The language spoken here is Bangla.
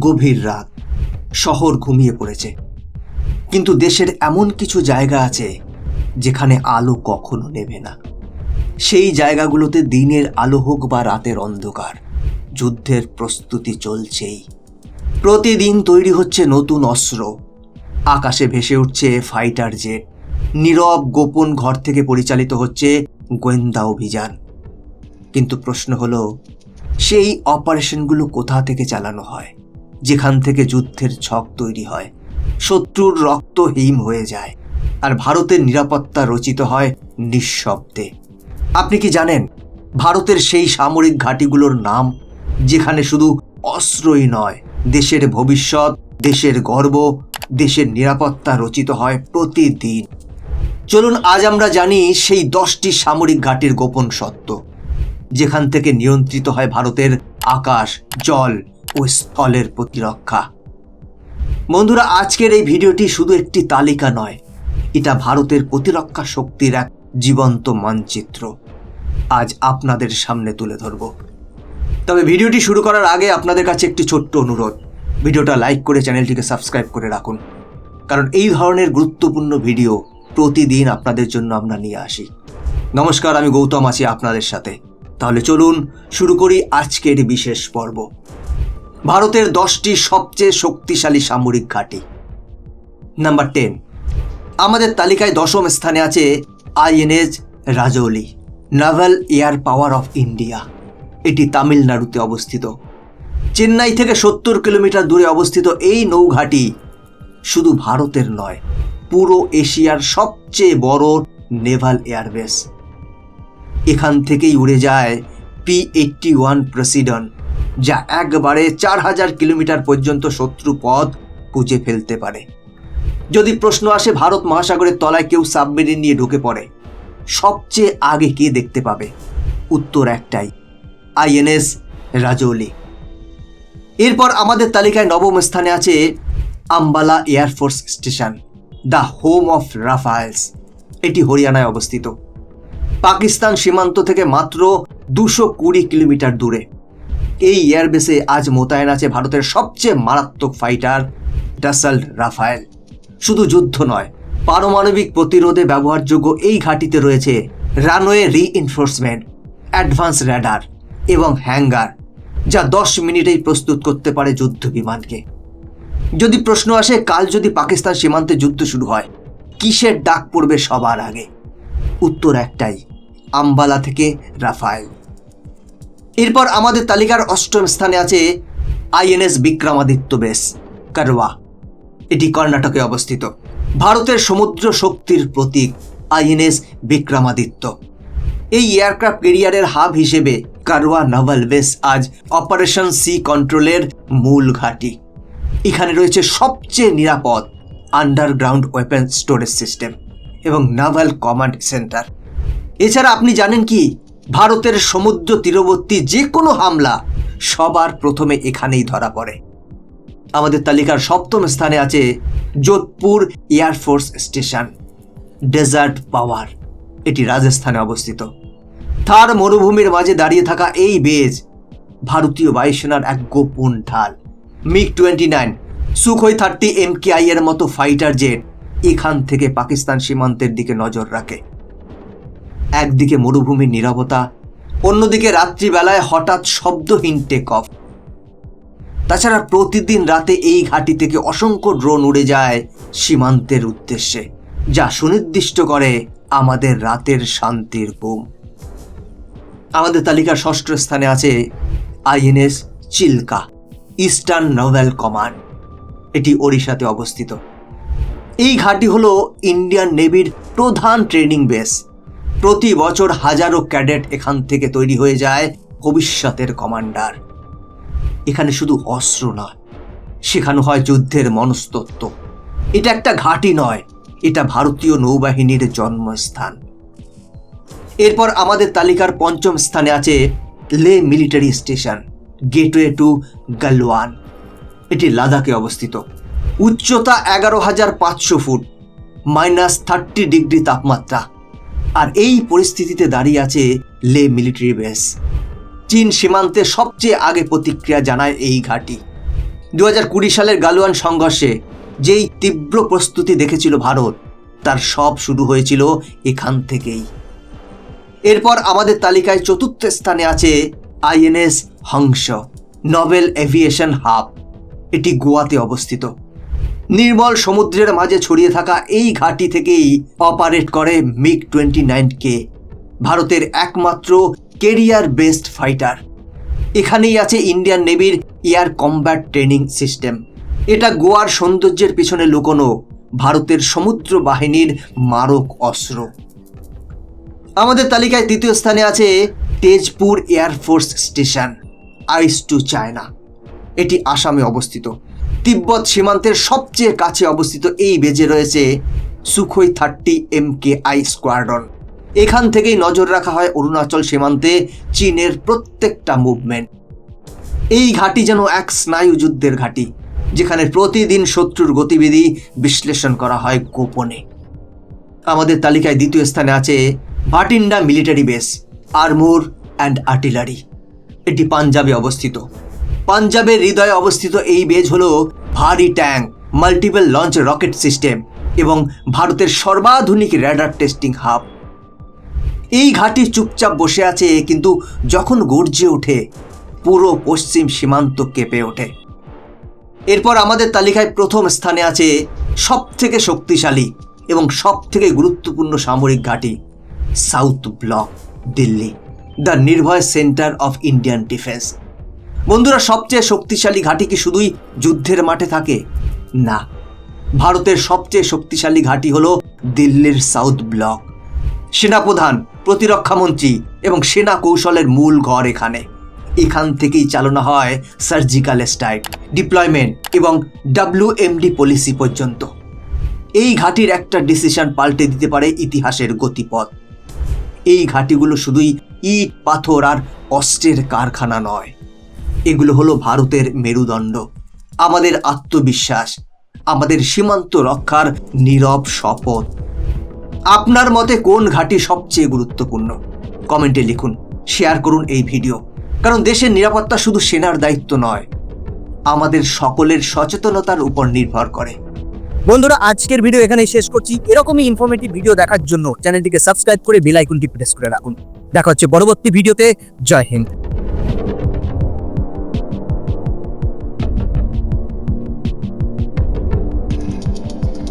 গভীর রাত। শহর ঘুমিয়ে পড়েছে। কিন্তু দেশের এমন কিছু জায়গা আছে যেখানে আলো কখনো নেবে না। সেই জায়গাগুলোতে দিনের আলো হোক বা রাতের অন্ধকার, যুদ্ধের প্রস্তুতি চলছেই। প্রতিদিন তৈরি হচ্ছে নতুন অস্ত্র। আকাশে ভেসে উঠছে ফাইটার জেট। নীরব গোপন ঘর থেকে পরিচালিত হচ্ছে গোয়েন্দা অভিযান। কিন্তু প্রশ্ন হলো, সেই অপারেশনগুলো কোথা থেকে চালানো হয়? যেখান থেকে যুদ্ধের ছক তৈরি হয়। শত্রুর রক্ত হিম হয়ে যায় আর ভারতের নিরাপত্তা রচিত হয় নিঃশব্দে। আপনি কি জানেন, ভারতের সেই সামরিক ঘাঁটিগুলোর নাম, যেখানে শুধু অস্ত্রই নয়, দেশের ভবিষ্যৎ, দেশের গর্ব, দেশের নিরাপত্তা রচিত হয় প্রতিদিন। চলুন আজ আমরা জানি সেই দশটি সামরিক ঘাটির গোপন সত্য, যেখান থেকে নিয়ন্ত্রিত হয় ভারতের আকাশ, জল ও স্থলের প্রতিরক্ষা। বন্ধুরা, আজকের এই ভিডিওটি শুধু একটি তালিকা নয়, এটা ভারতের প্রতিরক্ষা শক্তির এক জীবন্ত মানচিত্র। আজ আপনাদের সামনে তুলে ধরব। তবে ভিডিওটি শুরু করার আগে আপনাদের কাছে একটি ছোট্ট অনুরোধ। ভিডিওটা লাইক করে চ্যানেলটিকে সাবস্ক্রাইব করে রাখুন। কারণ এই ধরনের গুরুত্বপূর্ণ ভিডিও প্রতিদিন আপনাদের জন্য আমরা নিয়ে আসি। নমস্কার, আমি গৌতম আছি আপনাদের সাথে। তাহলে চলুন শুরু করি আজকের বিশেষ পর্ব। ভারতের দশটি সবচেয়ে শক্তিশালী সামরিক ঘাঁটি। Number ten. আমাদের তালিকায় দশম স্থানে আছে INS Rajali naval air power of India এটি তামিলনাড়ুতে অবস্থিত। চেন্নাই থেকে সত্তর কিলোমিটার দূরে অবস্থিত এই নৌঘাঁটি শুধু ভারতের নয়, পুরো এশিয়ার সবচেয়ে বড় নেভাল এয়ারবেস। এখান থেকেই উড়ে যায় পি এইটটি ওয়ান প্রেসিডন যা একবারে চার হাজার কিলোমিটার পর্যন্ত শত্রু পথ খুঁজে ফেলতে পারে। যদি প্রশ্ন আসে, ভারত মহাসাগরের তলায় কেউ সাবমেরিন নিয়ে ঢুকে পড়ে, সবচেয়ে আগে কে দেখতে পাবে? উত্তর একটাই, আইএনএস রাজৌলি। এরপর আমাদের তালিকায় নবম স্থানে আছে Ambala air force station, the home of Rafales. এটি হরিয়ানায় অবস্থিত। পাকিস্তান সীমান্ত থেকে মাত্র দুশো কুড়ি কিলোমিটার দূরে। এই এয়ারবেসে আজ মোতায়েন আছে ভারতের সবচেয়ে মারাত্মক ফাইটার ডাসাল্ট রাফায়েল শুধু যুদ্ধ নয়, পারমাণবিক প্রতিরোধে ব্যবহারযোগ্য এই ঘাঁটিতে রয়েছে রানওয়ে রিইনফোর্সমেন্ট অ্যাডভান্স র্যাডার এবং হ্যাঙ্গার যা দশ মিনিটেই প্রস্তুত করতে পারে যুদ্ধ বিমানকে। যদি প্রশ্ন আসে, কাল যদি পাকিস্তান সীমান্তে যুদ্ধ শুরু হয়, কিসের ডাক পড়বে সবার আগে? উত্তর একটাই, আম্বালা থেকে রাফায়েল এরপর আমাদের তালিকার অষ্টম স্থানে আছে আইএনএস বিক্রমাদিত্য বেস, কারওয়া। এটি কর্ণাটকে অবস্থিত। ভারতের সমুদ্র শক্তির প্রতীক আইএনএস বিক্রমাদিত্য। এই এয়ারক্রাফট কেরিয়ারের হাব হিসেবে কারওয়া নাভাল বেস আজ অপারেশন সি কন্ট্রোলের মূল ঘাঁটি। এখানে রয়েছে সবচেয়ে নিরাপদ আন্ডারগ্রাউন্ড ওয়েপেন স্টোরেজ সিস্টেম এবং নাভাল কমান্ড সেন্টার এছাড়া আপনি জানেন কি ভারতের সমুদ্র তীরবর্তী যে কোনো হামলা সবার প্রথমে এখানেই ধরা পড়ে। আমাদের তালিকার সপ্তম স্থানে আছে Jodhpur air force station, desert power. এটি রাজস্থানে অবস্থিত। থার মরুভূমির মাঝে দাঁড়িয়ে থাকা এই বেজ ভারতীয় বায়ুসেনার এক গোপন ঢাল। MiG twenty nine, Sukhoi thirty M এর মতো ফাইটার জেট এখান থেকে পাকিস্তান সীমান্তের দিকে নজর রাখে। একদিকে মরুভূমির নীরবতা, অন্যদিকে রাত্রিবেলায় হঠাৎ শব্দহীন টেক অফ তাছাড়া প্রতিদিন রাতে এই ঘাঁটি থেকে অসংখ্য ড্রোন উড়ে যায় সীমান্তের উদ্দেশ্যে, যা সুনির্দিষ্ট করে আমাদের রাতের শান্তির ঘুম আমাদের তালিকার ষষ্ঠ স্থানে আছে INS Chilka, eastern naval command. এটি ওড়িশাতে অবস্থিত। এই ঘাঁটি হল ইন্ডিয়ান নেভির প্রধান ট্রেনিং বেস। প্রতি বছর হাজারো ক্যাডেট এখান থেকে তৈরি হয়ে যায় ভবিষ্যতের কমান্ডার। এখানে শুধু অস্ত্র নয়, শেখানো হয় যুদ্ধের মনস্তত্ত্ব। এটা একটা ঘাঁটি নয়, এটা ভারতীয় নৌবাহিনীর জন্মস্থান। এরপর আমাদের তালিকার পঞ্চম স্থানে আছে Leh military station, gateway to Galwan. এটি লাদাখে অবস্থিত। উচ্চতা এগারো হাজার পাঁচশো ফুট, মাইনাস থার্টি ডিগ্রি তাপমাত্রা। আর এই পরিস্থিতিতে দাঁড়িয়ে আছে লে মিলিটারি বেস। চীন সীমান্তে সবচেয়ে আগে প্রতিক্রিয়া জানায় এই ঘাঁটি। দু হাজার কুড়ি সালের গালওয়ান সংঘর্ষে যেই তীব্র প্রস্তুতি দেখেছিল ভারত, তার সব শুরু হয়েছিল এখান থেকেই। এরপর আমাদের তালিকায় চতুর্থ স্থানে আছে INS Hansa novel aviation hub. এটি গোয়াতে অবস্থিত। নির্মল সমুদ্রের মাঝে ছড়িয়ে থাকা এই ঘাঁটি থেকেই অপারেট করে মিগ টোয়েন্টি নাইন কে ভারতের একমাত্র কেরিয়ার বেস্ট ফাইটার। এখানেই আছে ইন্ডিয়ান নেভির এয়ার কম্ব্যাট ট্রেনিং সিস্টেম। এটা গোয়ার সৌন্দর্যের পিছনে লুকোনো ভারতের সমুদ্র বাহিনীর মারক অস্ত্র। আমাদের তালিকায় তৃতীয় স্থানে আছে Tezpur air force station, eyes to China. এটি আসামে অবস্থিত। তিব্বত সীমান্তের সবচেয়ে কাছে অবস্থিত এই বেজে রয়েছে Sukhoi thirty M K I squadron. এখান থেকেই নজর রাখা হয় অরুণাচল সীমান্তে চীনের প্রত্যেকটা মুভমেন্ট। এই ঘাঁটি যেন এক স্নায়ু যুদ্ধের ঘাঁটি, যেখানে প্রতিদিন শত্রুর গতিবিধি বিশ্লেষণ করা হয় গোপনে। আমাদের তালিকায় দ্বিতীয় স্থানে আছে Bathinda military base, armour and artillery. এটি পাঞ্জাবে অবস্থিত। পাঞ্জাবের হৃদয়ে অবস্থিত এই বেজ হল ভারী tank multiple launch rocket system এবং ভারতের সর্বাধুনিক র্যাডার টেস্টিং হাব এই ঘাঁটি চুপচাপ বসে আছে কিন্তু যখন গর্জে ওঠে, পুরো পশ্চিম সীমান্ত কেঁপে ওঠে। এরপর আমাদের তালিকায় প্রথম স্থানে আছে সব থেকে শক্তিশালী এবং সব থেকে গুরুত্বপূর্ণ সামরিক ঘাঁটি, South Block, Delhi, the Nirbhay centre of Indian defence. বন্ধুরা, সবচেয়ে শক্তিশালী ঘাঁটি কি শুধুই যুদ্ধের মাঠে থাকে? না। ভারতের সবচেয়ে শক্তিশালী ঘাঁটি হলো দিল্লির সাউথ ব্লক। সেনাপ্রধান প্রতিরক্ষামন্ত্রী এবং সেনা কৌশলের মূল ঘর এখানে। এখান থেকেই চালনা হয় সার্জিক্যাল স্ট্রাইক, ডিপ্লয়মেন্ট এবং ডাব্লিউএমডি পলিসি পর্যন্ত। এই ঘাঁটির একটা ডিসিশন পাল্টে দিতে পারে ইতিহাসের গতিপথ। এই ঘাঁটিগুলো শুধুই ইট, পাথর আর অস্ত্রের কারখানা নয়। এগুলো হলো ভারতের মেরুদণ্ড। আমাদের আত্মবিশ্বাস, আমাদের সীমান্ত রক্ষার নীরব শপথ। আপনার মতে কোন ঘাঁটি সবচেয়ে গুরুত্বপূর্ণ? কমেন্টে লিখুন, শেয়ার করুন এই ভিডিও। কারণ দেশের নিরাপত্তা শুধু সেনার দায়িত্ব নয়, আমাদের সকলের সচেতনতার উপর নির্ভর করে। বন্ধুরা, আজকের ভিডিও এখানে শেষ করছি। এরকমই ইনফরমেটিভ ভিডিও দেখার জন্য চ্যানেলটিকে সাবস্ক্রাইব করে বেল আইকনটি প্রেস করে রাখুন। দেখা হচ্ছে পরবর্তী ভিডিওতে জয় হিন্দ।